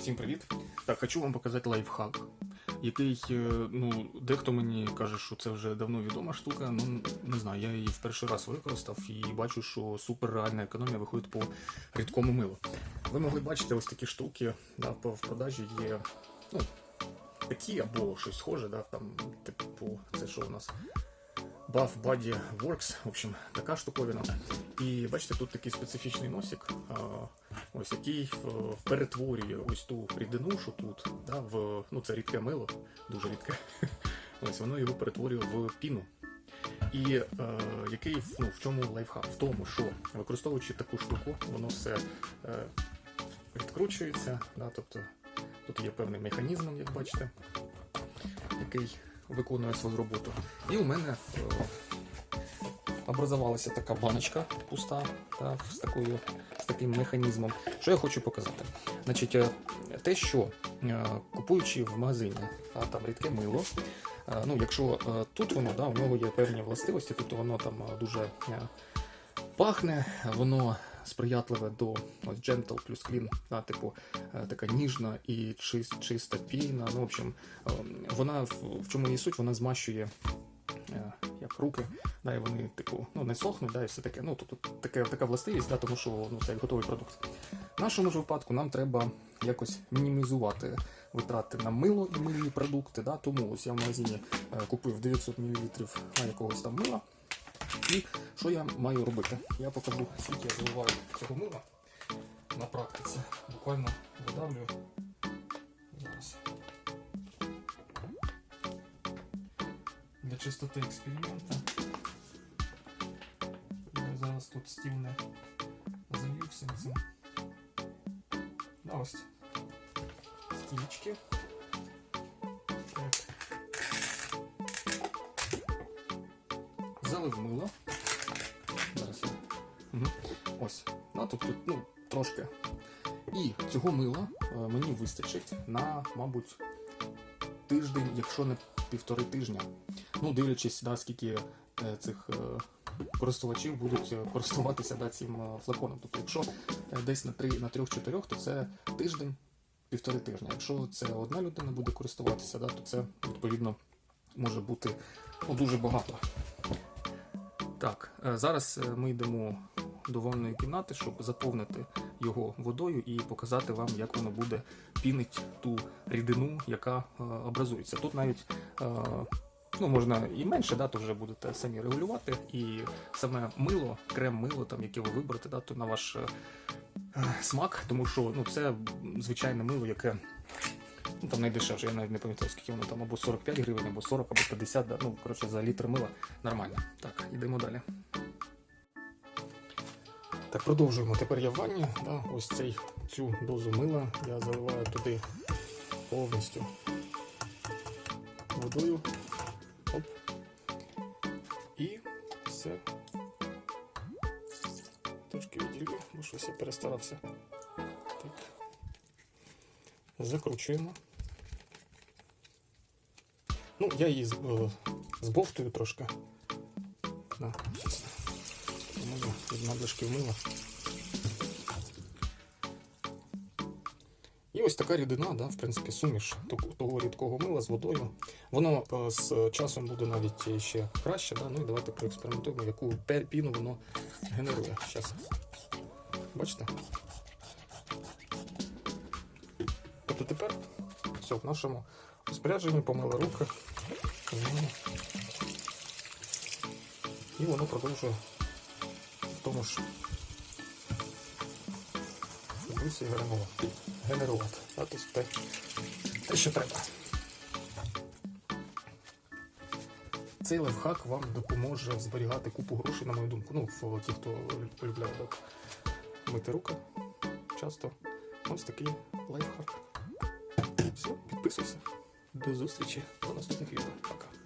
Всім привіт! Так, хочу вам показати лайфхак, який, е, ну, дехто мені каже, що це вже давно відома штука. Ну не знаю, я її в перший раз використав і бачу, що супер реальна економія виходить по рідкому милу. Ви могли бачити ось такі штуки да, в продажі є ну, такі або щось схоже, да, там, типу, це що у нас? Buff Body Works, в общем, така штуковина. І бачите, тут такий специфічний носик, ось який перетворює ось ту рідину, що тут, да, в, ну це рідке мило, дуже рідке. Ось воно його перетворює в піну. І е, який ну, в чому лайфхак? В тому, що використовуючи таку штуку, воно все е, відкручується, да, тобто тут є певний механізм, як бачите, який виконує свою роботу. І у мене е, образувалася така баночка пуста та, з, такою, з таким механізмом. Що я хочу показати? Значить, е, те, що е, купуючи в магазині а, там рідке мило, ну, якщо тут воно, да, у нього є певні властивості, тобто воно там дуже пахне, воно сприятливе до ось Gentle плюс Clean, да, типу е, така ніжна і чис- чиста піна. Ну, в общем, е, вона в, чому її суть, вона змащує е, як руки, да, і вони типу, ну, не сохнуть, да, і все таке. Ну, тут таке, така властивість, да, тому що ну, це як готовий продукт. В нашому ж випадку нам треба якось мінімізувати витрати на мило і мильні продукти. Да, тому ось я в магазині купив 900 мл якогось там мила. І що я маю робити? Я покажу, скільки я заливаю цього мила на практиці. Буквально видавлюю зараз. Для чистоти експеримента. Я зараз тут стіл не залью всім цим. Ось стільчики. Так. Залив мило. Зараз. Угу. Ось. Ну, тут ну, трошки. І цього мила е, мені вистачить на, мабуть, тиждень, якщо не півтори тижня. Ну, дивлячись, да, скільки е, цих е, користувачів будуть користуватися да, цим флаконом. Тобто, якщо десь на, три, на трьох-чотирьох, то це тиждень, півтори тижня. Якщо це одна людина буде користуватися, да, то це відповідно може бути ну, дуже багато. Так, е, зараз е, ми йдемо до ванної кімнати, щоб заповнити його водою і показати вам, як воно буде пінить ту рідину, яка е, образується. Тут навіть ну, можна і менше, да, то вже будете самі регулювати. І саме мило, крем-мило, там, яке ви виберете, да, то на ваш смак, тому що ну, це звичайне мило, яке. Ну, там найдешевше, я навіть не пам'ятаю, скільки воно там, або 45 гривень, або 40, або 50, да? ну, коротше, за літр мила нормально. Так, йдемо далі. Так, продовжуємо. Тепер я в ванні. Да? Ось цей, цю дозу мила я заливаю туди повністю водою. Оп. І все. Трошки відділю, бо щось я перестарався. Так. Закручуємо. Ну, я її е, збовтую трошки. Да, вмила. І ось така рідина, да, в принципі, суміш того- рідкого мила з водою. Воно е, з часом буде навіть ще краще. Да? Ну і давайте проекспериментуємо, яку піну воно генерує. Зараз. Бачите? Тобто тепер все, в нашому розпорядженні помили руки. І воно продовжує в тому ж дусі генерувати. А те, те, що треба. Цей лайфхак вам допоможе зберігати купу грошей, на мою думку. Ну, ті, хто полюбляє так мити руки часто. Ось такий лайфхак. Все, підписуйся. До зустрічі до наступних відео. Пока.